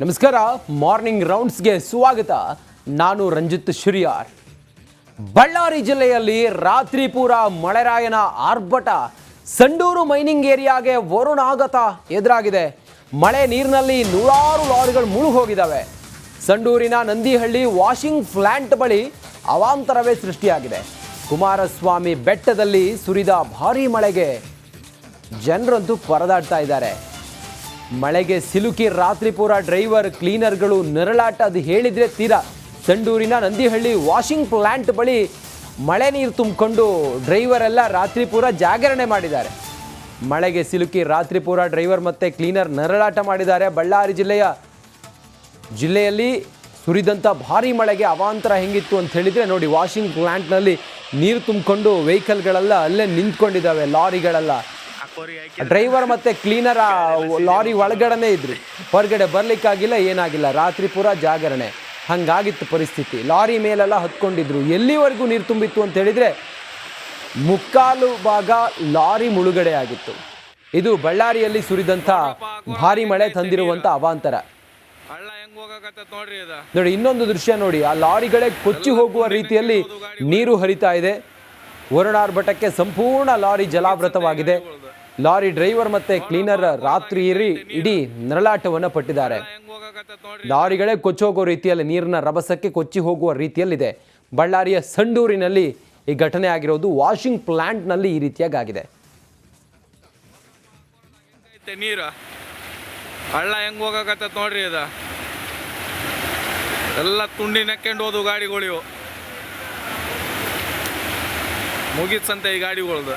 ನಮಸ್ಕಾರ ಮಾರ್ನಿಂಗ್ ರೌಂಡ್ಸ್ಗೆ ಸ್ವಾಗತ. ನಾನು ರಂಜಿತ್ ಶಿರಿಯಾರ್. ಬಳ್ಳಾರಿ ಜಿಲ್ಲೆಯಲ್ಲಿ ರಾತ್ರಿ ಪೂರ ಮಳೆರಾಯನ ಆರ್ಭಟ. ಸಂಡೂರು ಮೈನಿಂಗ್ ಏರಿಯಾಗೆ ವರುಣಾಗತ ಎದುರಾಗಿದೆ. ಮಳೆ ನೀರಿನಲ್ಲಿ ನೂರಾರು ಲಾರಿಗಳು ಮುಳುಗಿ ಹೋಗಿದ್ದಾವೆ ಸಂಡೂರಿನ ನಂದಿಹಳ್ಳಿ ವಾಷಿಂಗ್ ಪ್ಲಾಂಟ್ ಬಳಿ ಅವಾಂತರವೇ ಸೃಷ್ಟಿಯಾಗಿದೆ. ಕುಮಾರಸ್ವಾಮಿ ಬೆಟ್ಟದಲ್ಲಿ ಸುರಿದ ಭಾರೀ ಮಳೆಗೆ ಜನರಂತೂ ಪರದಾಡ್ತಾ ಇದ್ದಾರೆ. ಮಳೆಗೆ ಸಿಲುಕಿ ರಾತ್ರಿ ಪೂರ ಡ್ರೈವರ್, ಕ್ಲೀನರ್ಗಳು ನರಳಾಟ, ಅದು ಹೇಳಿದ್ರೆ ತೀರಾ. ಸಂಡೂರಿನ ನಂದಿಹಳ್ಳಿ ವಾಷಿಂಗ್ ಪ್ಲಾಂಟ್ ಬಳಿ ಮಳೆ ನೀರು ತುಂಬಿಕೊಂಡು ಡ್ರೈವರ್ ಎಲ್ಲ ರಾತ್ರಿ ಪೂರ ಜಾಗರಣೆ ಮಾಡಿದ್ದಾರೆ. ಮಳೆಗೆ ಸಿಲುಕಿ ರಾತ್ರಿ ಪೂರ ಡ್ರೈವರ್ ಮತ್ತು ಕ್ಲೀನರ್ ನರಳಾಟ ಮಾಡಿದ್ದಾರೆ. ಬಳ್ಳಾರಿ ಜಿಲ್ಲೆಯ ಜಿಲ್ಲೆಯಲ್ಲಿ ಸುರಿದಂಥ ಭಾರಿ ಮಳೆಗೆ ಅವಾಂತರ ಹೆಂಗಿತ್ತು ಅಂತ ಹೇಳಿದರೆ ನೋಡಿ, ವಾಷಿಂಗ್ ಪ್ಲಾಂಟ್ನಲ್ಲಿ ನೀರು ತುಂಬಿಕೊಂಡು ವೆಹಿಕಲ್ಗಳೆಲ್ಲ ಅಲ್ಲೇ ನಿಂತ್ಕೊಂಡಿದ್ದಾವೆ, ಲಾರಿಗಳೆಲ್ಲ. ಡ್ರೈವರ್ ಮತ್ತೆ ಕ್ಲೀನರ್ ಲಾರಿ ಒಳಗಡೆನೇ ಇದ್ರು. ಹೊರಗಡೆ ಬರ್ಲಿಕ್ಕಾಗಿಲ್ಲ, ಏನಾಗಿಲ್ಲ. ರಾತ್ರಿ ಪೂರ ಜಾಗರಣೆ. ಹಂಗಾಗಿತ್ತು ಪರಿಸ್ಥಿತಿ. ಲಾರಿ ಮೇಲೆಲ್ಲ ಹತ್ಕೊಂಡಿದ್ರು. ಎಲ್ಲಿವರೆಗೂ ನೀರು ತುಂಬಿತ್ತು ಅಂತ ಹೇಳಿದ್ರೆ, ಮುಕ್ಕಾಲು ಭಾಗ ಲಾರಿ ಮುಳುಗಡೆ ಆಗಿತ್ತು. ಇದು ಬಳ್ಳಾರಿಯಲ್ಲಿ ಸುರಿದಂಥ ಭಾರಿ ಮಳೆ ತಂದಿರುವಂಥ ಅವಾಂತರ. ನೋಡಿ, ಇನ್ನೊಂದು ದೃಶ್ಯ ನೋಡಿ. ಆ ಲಾರಿಗಳೇ ಕೊಚ್ಚಿ ಹೋಗುವ ರೀತಿಯಲ್ಲಿ ನೀರು ಹರಿತಾ ಇದೆ. ವರುಣಾರ್ಭಟಕ್ಕೆ ಸಂಪೂರ್ಣ ಲಾರಿ ಜಲಾವೃತವಾಗಿದೆ. ಲಾರಿ ಡ್ರೈವರ್ ಮತ್ತೆ ಕ್ಲೀನರ್ ರಾತ್ರಿ ಇರಿ, ಇಡೀ ನರಳಾಟವನ್ನು ಪಟ್ಟಿದ್ದಾರೆ. ಲಾರಿಗಳೇ ಕೊಚ್ಚೋಗೋ ರೀತಿಯಲ್ಲಿ ನೀರಿನ ರಭಸಕ್ಕೆ ಕೊಚ್ಚಿ ಹೋಗುವ ರೀತಿಯಲ್ಲಿದೆ. ಬಳ್ಳಾರಿಯ ಸಂಡೂರಿನಲ್ಲಿ ಈ ಘಟನೆ ಆಗಿರೋದು ವಾಷಿಂಗ್ ಪ್ಲಾಂಟ್ನಲ್ಲಿ ಈ ರೀತಿಯಾಗಿ ಆಗಿದೆ ಐತೆ ನೀರ. ಹಳ್ಳ ಹೆಂಗ್ ಹೋಗಕತ್ತ ನೋಡ್ರಿ ಅದ. ಎಲ್ಲ ತುಂಡಿ ನೆಕ್ಕೊಂಡು ಹೋದು ಗಾಡಿಗಳಿವು ಮುಗೀತ್ಸಂತೆ ಈ ಗಾಡಿಗಳ್ದು.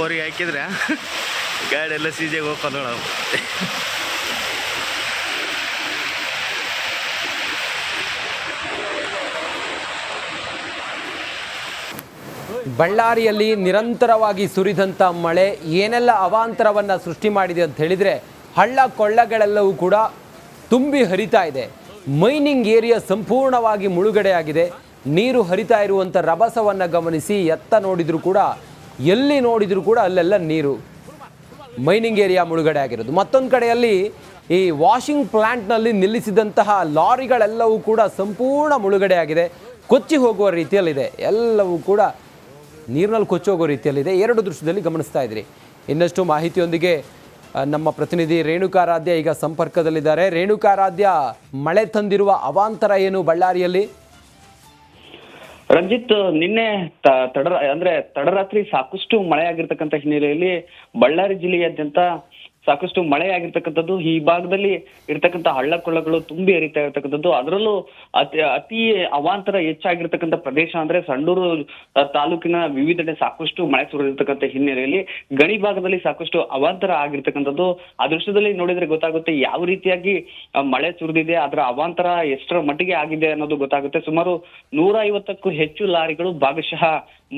ಅಕ್ಕೋರಿಗೆ ಹಾಕಿದ್ರೆ ಗಾಡಿ ಎಲ್ಲ ಸೀಜೆಗೆ ಹೋಗ್ಕೊಂಡು ಬಳ್ಳಾರಿಯಲ್ಲಿ ನಿರಂತರವಾಗಿ ಸುರಿದಂಥ ಮಳೆ ಏನೆಲ್ಲ ಅವಾಂತರವನ್ನು ಸೃಷ್ಟಿ ಮಾಡಿದೆ ಅಂತ ಹೇಳಿದರೆ ಹಳ್ಳ ಕೊಳ್ಳಗಳೆಲ್ಲವೂ ಕೂಡ ತುಂಬಿ ಹರಿತಾ ಇದೆ. ಮೈನಿಂಗ್ ಏರಿಯಾ ಸಂಪೂರ್ಣವಾಗಿ ಮುಳುಗಡೆಯಾಗಿದೆ. ನೀರು ಹರಿತಾ ಇರುವಂಥ ರಭಸವನ್ನು ಗಮನಿಸಿ ಎತ್ತ ನೋಡಿದರೂ ಕೂಡ ಎಲ್ಲಿ ನೋಡಿದರೂ ಕೂಡ ಅಲ್ಲೆಲ್ಲ ನೀರು. ಮೈನಿಂಗ್ ಏರಿಯಾ ಮುಳುಗಡೆ ಆಗಿರೋದು. ಮತ್ತೊಂದು ಕಡೆಯಲ್ಲಿ ಈ ವಾಷಿಂಗ್ ಪ್ಲಾಂಟ್ನಲ್ಲಿ ನಿಲ್ಲಿಸಿದಂತಹ ಲಾರಿಗಳೆಲ್ಲವೂ ಕೂಡ ಸಂಪೂರ್ಣ ಮುಳುಗಡೆ ಆಗಿದೆ. ಕೊಚ್ಚಿ ಹೋಗುವ ರೀತಿಯಲ್ಲಿದೆ. ಎಲ್ಲವೂ ಕೂಡ ನೀರಿನಲ್ಲಿ ಕೊಚ್ಚೋಗೋ ರೀತಿಯಲ್ಲಿದೆ. ಎರಡು ದೃಶ್ಯದಲ್ಲಿ ಗಮನಿಸ್ತಾ ಇದ್ದೀರಿ ಇನ್ನಷ್ಟು ಮಾಹಿತಿಯೊಂದಿಗೆ ನಮ್ಮ ಪ್ರತಿನಿಧಿ ರೇಣುಕಾರಾಧ್ಯ ಈಗ ಸಂಪರ್ಕದಲ್ಲಿದ್ದಾರೆ. ರೇಣುಕಾರಾಧ್ಯ ಮಳೆ ತಂದಿರುವ ಅವಾಂತರ ಏನು ಬಳ್ಳಾರಿಯಲ್ಲಿ? ರಂಜಿತ್ ನಿನ್ನೆ ತಡ ಅಂದ್ರೆ ತಡರಾತ್ರಿ ಸಾಕಷ್ಟು ಮಳೆ ಆಗಿರ್ತಕ್ಕಂಥ ಹಿನ್ನೆಲೆಯಲ್ಲಿ ಬಳ್ಳಾರಿ ಜಿಲ್ಲೆಯಾದ್ಯಂತ ಸಾಕಷ್ಟು ಮಳೆ ಆಗಿರ್ತಕ್ಕಂಥದ್ದು, ಈ ಭಾಗದಲ್ಲಿ ಇರ್ತಕ್ಕಂಥ ಹಳ್ಳ ಕೊಳ್ಳಗಳು ತುಂಬಿ ಹರಿತಾ ಇರ್ತಕ್ಕಂಥದ್ದು, ಅದರಲ್ಲೂ ಅತಿ ಅತಿ ಅವಾಂತರ ಹೆಚ್ಚಾಗಿರ್ತಕ್ಕಂಥ ಪ್ರದೇಶ ಅಂದ್ರೆ ಸಂಡೂರು ತಾಲೂಕಿನ ವಿವಿಧೆಡೆ ಸಾಕಷ್ಟು ಮಳೆ ಸುರಿದಿರ್ತಕ್ಕಂಥ ಹಿನ್ನೆಲೆಯಲ್ಲಿ ಗಣಿ ಭಾಗದಲ್ಲಿ ಸಾಕಷ್ಟು ಅವಾಂತರ ಆಗಿರ್ತಕ್ಕಂಥದ್ದು. ಆ ದೃಶ್ಯದಲ್ಲಿ ನೋಡಿದ್ರೆ ಗೊತ್ತಾಗುತ್ತೆ ಯಾವ ರೀತಿಯಾಗಿ ಮಳೆ ಸುರಿದಿದೆ, ಅದರ ಅವಾಂತರ ಎಷ್ಟರ ಮಟ್ಟಿಗೆ ಆಗಿದೆ ಅನ್ನೋದು ಗೊತ್ತಾಗುತ್ತೆ. ಸುಮಾರು ನೂರ ಐವತ್ತಕ್ಕೂ ಹೆಚ್ಚು ಲಾರಿಗಳು ಭಾಗಶಃ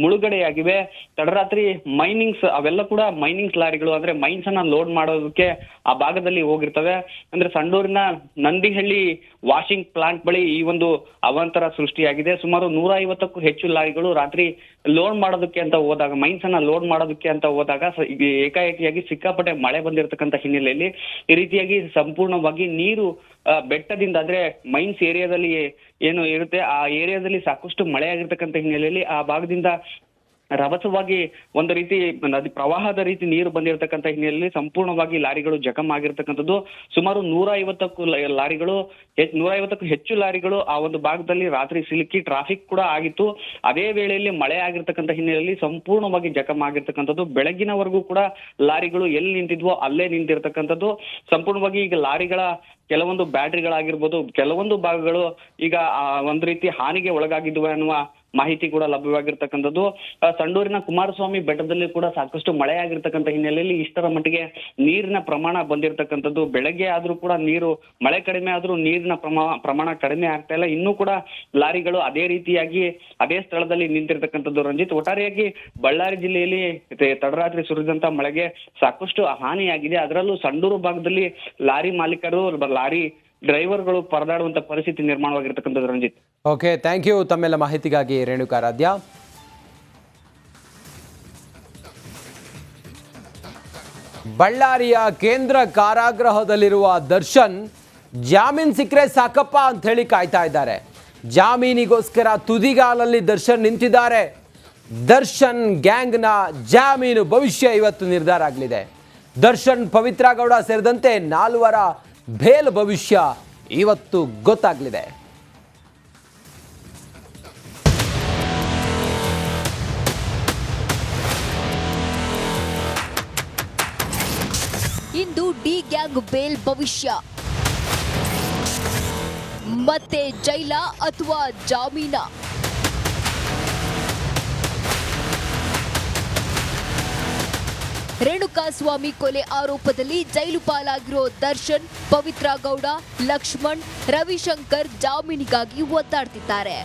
ಮುಳುಗಡೆಯಾಗಿವೆ. ತಡರಾತ್ರಿ ಮೈನಿಂಗ್ಸ್, ಅವೆಲ್ಲ ಕೂಡ ಮೈನಿಂಗ್ಸ್ ಲಾರಿಗಳು, ಅಂದ್ರೆ ಮೈನ್ಸ್ ಅನ್ನ ಲೋಡ್ ಮಾಡೋದಕ್ಕೆ ಆ ಭಾಗದಲ್ಲಿ ಹೋಗಿರ್ತವೆ. ಅಂದ್ರೆ ಸಂಡೂರಿನ ನಂದಿಹಳ್ಳಿ ವಾಷಿಂಗ್ ಪ್ಲಾಂಟ್ ಬಳಿ ಈ ಒಂದು ಅವಾಂತರ ಸೃಷ್ಟಿಯಾಗಿದೆ. ಸುಮಾರು ನೂರ ಐವತ್ತಕ್ಕೂ ಹೆಚ್ಚು ಲಾರಿಗಳು ರಾತ್ರಿ ಲೋಡ್ ಮಾಡೋದಕ್ಕೆ ಅಂತ ಹೋದಾಗ ಮೈನ್ಸ್ ಅನ್ನ ಲೋಡ್ ಮಾಡೋದಕ್ಕೆ ಅಂತ ಹೋದಾಗ ಏಕಾಏಕಿಯಾಗಿ ಸಿಕ್ಕಾಪಟ್ಟೆ ಮಳೆ ಬಂದಿರತಕ್ಕಂತ ಹಿನ್ನೆಲೆಯಲ್ಲಿ ಈ ರೀತಿಯಾಗಿ ಸಂಪೂರ್ಣವಾಗಿ ನೀರು ಬೆಟ್ಟದಿಂದ ಅಂದ್ರೆ ಮೈನ್ಸ್ ಏರಿಯಾದಲ್ಲಿ ಏನು ಇರುತ್ತೆ, ಆ ಏರಿಯಾದಲ್ಲಿ ಸಾಕಷ್ಟು ಮಳೆ ಆಗಿರ್ತಕ್ಕಂಥ ಹಿನ್ನೆಲೆಯಲ್ಲಿ ಆ ಭಾಗದಿಂದ ರಭಸವಾಗಿ ಒಂದು ರೀತಿ ನದಿ ಪ್ರವಾಹದ ರೀತಿ ನೀರು ಬಂದಿರತಕ್ಕಂಥ ಹಿನ್ನೆಲೆಯಲ್ಲಿ ಸಂಪೂರ್ಣವಾಗಿ ಲಾರಿಗಳು ಜಖಮ್ ಆಗಿರ್ತಕ್ಕಂಥದ್ದು. ಸುಮಾರು ನೂರ ಐವತ್ತಕ್ಕೂ ಲಾರಿಗಳು ನೂರ ಐವತ್ತಕ್ಕೂ ಹೆಚ್ಚು ಲಾರಿಗಳು ಆ ಒಂದು ಭಾಗದಲ್ಲಿ ರಾತ್ರಿ ಸಿಲುಕಿ ಟ್ರಾಫಿಕ್ ಕೂಡ ಆಗಿತ್ತು. ಅದೇ ವೇಳೆಯಲ್ಲಿ ಮಳೆ ಆಗಿರ್ತಕ್ಕಂಥ ಹಿನ್ನೆಲೆಯಲ್ಲಿ ಸಂಪೂರ್ಣವಾಗಿ ಜಖಮ್ ಆಗಿರ್ತಕ್ಕಂಥದ್ದು. ಬೆಳಗಿನವರೆಗೂ ಕೂಡ ಲಾರಿಗಳು ಎಲ್ಲಿ ನಿಂತಿದ್ವೋ ಅಲ್ಲೇ ನಿಂತಿರ್ತಕ್ಕಂಥದ್ದು. ಸಂಪೂರ್ಣವಾಗಿ ಈಗ ಲಾರಿಗಳ ಕೆಲವೊಂದು ಬ್ಯಾಟ್ರಿಗಳಾಗಿರ್ಬೋದು, ಕೆಲವೊಂದು ಭಾಗಗಳು ಈಗ ಒಂದು ರೀತಿ ಹಾನಿಗೆ ಒಳಗಾಗಿದ್ವು ಅನ್ನುವ ಮಾಹಿತಿ ಕೂಡ ಲಭ್ಯವಾಗಿರ್ತಕ್ಕಂಥದ್ದು. ಸಂಡೂರಿನ ಕುಮಾರಸ್ವಾಮಿ ಬೆಟ್ಟದಲ್ಲಿ ಕೂಡ ಸಾಕಷ್ಟು ಮಳೆ ಆಗಿರ್ತಕ್ಕಂಥ ಹಿನ್ನೆಲೆಯಲ್ಲಿ ಇಷ್ಟರ ಮಟ್ಟಿಗೆ ನೀರಿನ ಪ್ರಮಾಣ ಬಂದಿರತಕ್ಕಂಥದ್ದು. ಬೆಳಗ್ಗೆ ಆದ್ರೂ ಕೂಡ ನೀರು, ಮಳೆ ಕಡಿಮೆ ಆದ್ರೂ ನೀರಿನ ಪ್ರಮಾಣ ಪ್ರಮಾಣ ಕಡಿಮೆ ಆಗ್ತಾ ಇಲ್ಲ. ಇನ್ನೂ ಕೂಡ ಲಾರಿಗಳು ಅದೇ ರೀತಿಯಾಗಿ ಅದೇ ಸ್ಥಳದಲ್ಲಿ ನಿಂತಿರ್ತಕ್ಕಂಥದ್ದು. ರಂಜಿತ್, ಒಟ್ಟಾರೆಯಾಗಿ ಬಳ್ಳಾರಿ ಜಿಲ್ಲೆಯಲ್ಲಿ ತಡರಾತ್ರಿ ಸುರಿದಂತ ಮಳೆಗೆ ಸಾಕಷ್ಟು ಹಾನಿಯಾಗಿದೆ. ಅದರಲ್ಲೂ ಸಂಡೂರು ಭಾಗದಲ್ಲಿ ಲಾರಿ ಮಾಲೀಕರು, ಲಾರಿ ಡ್ರೈವರ್ಗಳು ಪರದಾಡುವಂತ ಪರಿಸ್ಥಿತಿ ನಿರ್ಮಾಣವಾಗಿರ್ತಕ್ಕಂಥದ್ದು ರಂಜಿತ್. ಓಕೆ ಥ್ಯಾಂಕ್ ಯು ತಮ್ಮೆಲ್ಲ ಮಾಹಿತಿಗಾಗಿ ರೇಣುಕಾರಾಧ್ಯ. ಬಳ್ಳಾರಿಯ ಕೇಂದ್ರ ಕಾರಾಗೃಹದಲ್ಲಿರುವ ದರ್ಶನ್, ಜಾಮೀನ್ ಸಿಕ್ಕರೆ ಸಾಕಪ್ಪ ಅಂತ ಹೇಳಿ ಕಾಯ್ತಾ ಇದ್ದಾರೆ. ಜಾಮೀನಿಗೋಸ್ಕರ ತುದಿಗಾಲಲ್ಲಿ ದರ್ಶನ್ ನಿಂತಿದ್ದಾರೆ. ದರ್ಶನ್ ಗ್ಯಾಂಗ್ನ ಜಾಮೀನು ಭವಿಷ್ಯ ಇವತ್ತು ನಿರ್ಧಾರ ಆಗಲಿದೆ. ದರ್ಶನ್ ಪವಿತ್ರ ಗೌಡ ಸೇರಿದಂತೆ ನಾಲ್ವರ ಬೇಲ್ ಭವಿಷ್ಯ ಇವತ್ತು ಗೊತ್ತಾಗಲಿದೆ. ಇಂದು ಡಿ ಗ್ಯಾಂಗ್ ಬೇಲ್ ಭವಿಷ್ಯ. ಮತ್ತೆ ಜೈಲ ಅಥವಾ ಜಾಮೀನ? ರೇಣುಕಾಸ್ವಾಮಿ ಕೊಲೆ ಆರೋಪದಲ್ಲಿ ಜೈಲು ಪಾಲಾಗಿರೋ ದರ್ಶನ್, ಪವಿತ್ರ ಗೌಡ, ಲಕ್ಷ್ಮಣ್, ರವಿಶಂಕರ್ ಜಾಮೀನಿಗಾಗಿ ಒದ್ದಾಡ್ತಿದ್ದಾರೆ.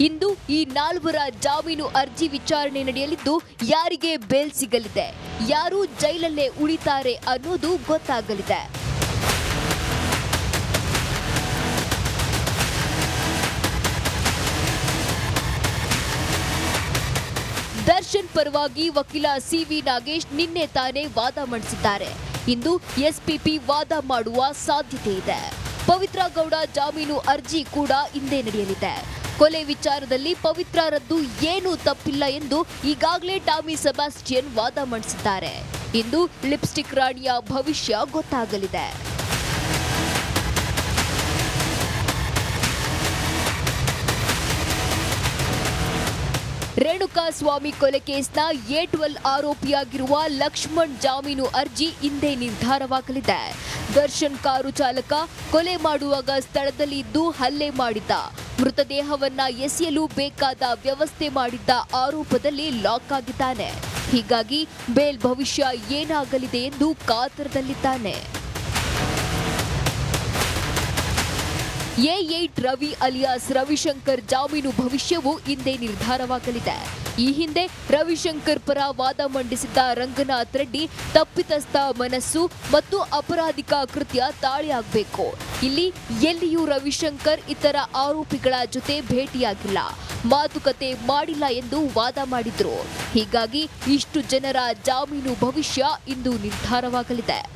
ಇಂದು ಈ ನಾಲ್ವರ ಜಾಮೀನು ಅರ್ಜಿ ವಿಚಾರಣೆ ನಡೆಯಲಿದ್ದು ಯಾರಿಗೆ ಬೇಲ್ ಸಿಗಲಿದೆ? ಯಾರು ಜೈಲಲ್ಲೇ ಉಳಿತಾರೆ ಅನ್ನೋದು ಗೊತ್ತಾಗಲಿದೆ. ದರ್ಶನ್ ಪರವಾಗಿ ವಕೀಲ ಸಿವಿ ನಾಗೇಶ್ ನಿನ್ನೆ ತಾನೇ ವಾದ ಮಂಡಿಸಿದ್ದಾರೆ. ಇಂದು ಎಸ್ಪಿಪಿ ವಾದ ಮಾಡುವ ಸಾಧ್ಯತೆ ಇದೆ. ಪವಿತ್ರ ಗೌಡ ಜಾಮೀನು ಅರ್ಜಿ ಕೂಡ ಇಂದೇ ನಡೆಯಲಿದೆ. ಕೊಲೆ ವಿಚಾರದಲ್ಲಿ ಪವಿತ್ರರದ್ದು ಏನೂ ತಪ್ಪಿಲ್ಲ ಎಂದು ಈಗಾಗಲೇ ಟಾಮಿ ಸೆಬಾಸ್ಟಿಯನ್ ವಾದ ಮಂಡಿಸಿದ್ದಾರೆ. ಇಂದು ಲಿಪ್ಸ್ಟಿಕ್ ರಾಣಿಯ ಭವಿಷ್ಯ ಗೊತ್ತಾಗಲಿದೆ. ರೇಣುಕಾ ಸ್ವಾಮಿ ಕೊಲೆ ಕೇಸ್ನ ಎ ಟ್ವೆಲ್ ಆರೋಪಿಯಾಗಿರುವ ಲಕ್ಷ್ಮಣ್ ಜಾಮೀನು ಅರ್ಜಿ ಇಂದೇ ನಿರ್ಧಾರವಾಗಲಿದೆ. ದರ್ಶನ್ ಕಾರು ಚಾಲಕ ಕೊಲೆ ಮಾಡುವಾಗ ಸ್ಥಳದಲ್ಲಿ ಇದ್ದು ಹಲ್ಲೆ ಮಾಡಿದ್ದ ಮೃತದೇಹವನ್ನ ಎಸೆಯಲು ಬೇಕಾದ ವ್ಯವಸ್ಥೆ ಮಾಡಿದ್ದ ಆರೋಪದಲ್ಲಿ ಲಾಕ್ ಆಗಿದ್ದಾನೆ. ಹೀಗಾಗಿ ಬೇಲ್ ಭವಿಷ್ಯ ಏನಾಗಲಿದೆ ಎಂದು ಕಾತರದಲ್ಲಿದ್ದಾನೆ. A eight Ravi alias Ravishankar ಜಾಮೀನು ಭವಿಷ್ಯವು ಇಂದೇ ನಿರ್ಧಾರವಾಗಲಿದೆ. ಈ ಹಿಂದೆ ರವಿಶಂಕರ್ ಪರ ವಾದ ಮಂಡಿಸಿದ್ದ ರಂಗನಾಥ್ ರೆಡ್ಡಿ ತಪ್ಪಿತಸ್ಥ ಮನಸ್ಸು ಮತ್ತು ಅಪರಾಧಿಕ ಕೃತ್ಯ ತಾಳೆಯಾಗಬೇಕು. ಇಲ್ಲಿ ಎಲ್ಲಿಯೂ ರವಿಶಂಕರ್ ಇತರ ಆರೋಪಿಗಳ ಜೊತೆ ಭೇಟಿಯಾಗಿಲ್ಲ. ಮಾತುಕತೆ ಮಾಡಿಲ್ಲ ಎಂದು ವಾದ ಮಾಡಿದ್ರು. ಹೀಗಾಗಿ ಇಷ್ಟು ಜನರ ಜಾಮೀನು ಭವಿಷ್ಯ ಇಂದು ನಿರ್ಧಾರವಾಗಲಿದೆ.